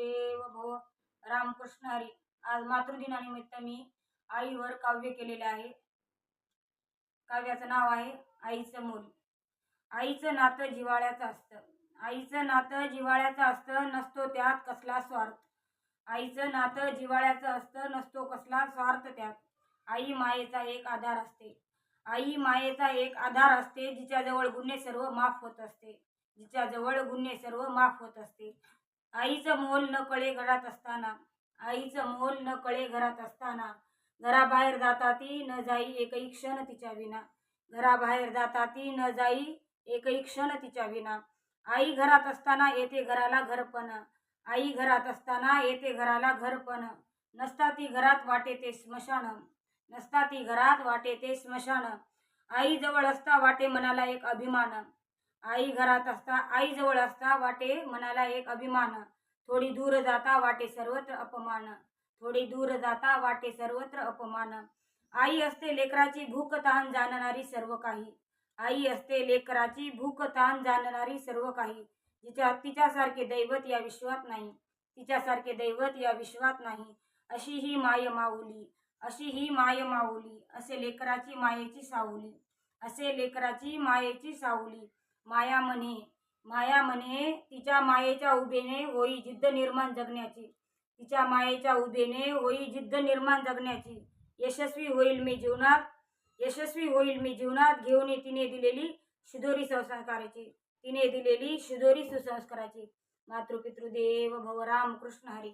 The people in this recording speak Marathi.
देव भव रामकृष्ण हरी. आज मातृदिनानिमित्त मी आईवर काव्य केलेले आहे. काव्याचं नाव आहे आईचं मूल. आईचं नातं जिव्हाळ्याचं असतं. आईचं नातं जिव्हाळ्याचं असतं नसतो त्यात कसला स्वार्थ. आईचं नातं जिव्हाळ्याचं असतं नसतो कसला स्वार्थ त्यात. आई मायेचा एक आधार असते. आई मायेचा एक आधार असते जिच्याजवळ गुन्हे सर्व माफ होत असते. जिच्याजवळ गुन्हे सर्व माफ होत असते. आईचं मोल न कळे घरात असताना आईचं मोल न कळे घरात असताना घराबाहेर जाता ती न जाई एकही क्षण तिच्या विना. घराबाहेर जाता ती न जाई एकही क्षण तिच्या विना. आई घरात असताना येते घराला घरपण. आई घरात असताना येते घराला घरपण. नसता ती घरात वाटे ते स्मशान. नसता ती घरात वाटे ते स्मशान. आई जवळ असता वाटे मनाला एक अभिमान. आई घरात असता आई जवळ असता वाटे मनाला एक अभिमान. थोडी दूर जाता वाटे सर्वत्र अपमान. थोडी दूर जाता वाटे सर्वत्र अपमान. आई असते लेकराची भूक तहान जाणणारी सर्व काही. आई असते लेकराची भूक तहान जाणणारी सर्व काही. जिच्या तिच्यासारखे दैवत या विश्वात नाही. तिच्यासारखे दैवत या विश्वात नाही. अशी ही माय माऊली. अशी ही माय माऊली. असे लेकराची मायेची सावली. असे लेकराची मायेची सावली. माया म्हणे माया म्हणे तिच्या मायेच्या उभेने होई जिद्द निर्माण जगण्याची. तिच्या मायेच्या उभेने होई जिद्द निर्माण जगण्याची. यशस्वी होईल मी जीवनात यशस्वी होईल मी जीवनात घेऊन तिने दिलेली शिदोरी संस्काराची. तिने दिलेली शिदोरी सुसंस्काराची. मातृपितृदेव भव राम कृष्ण हरी.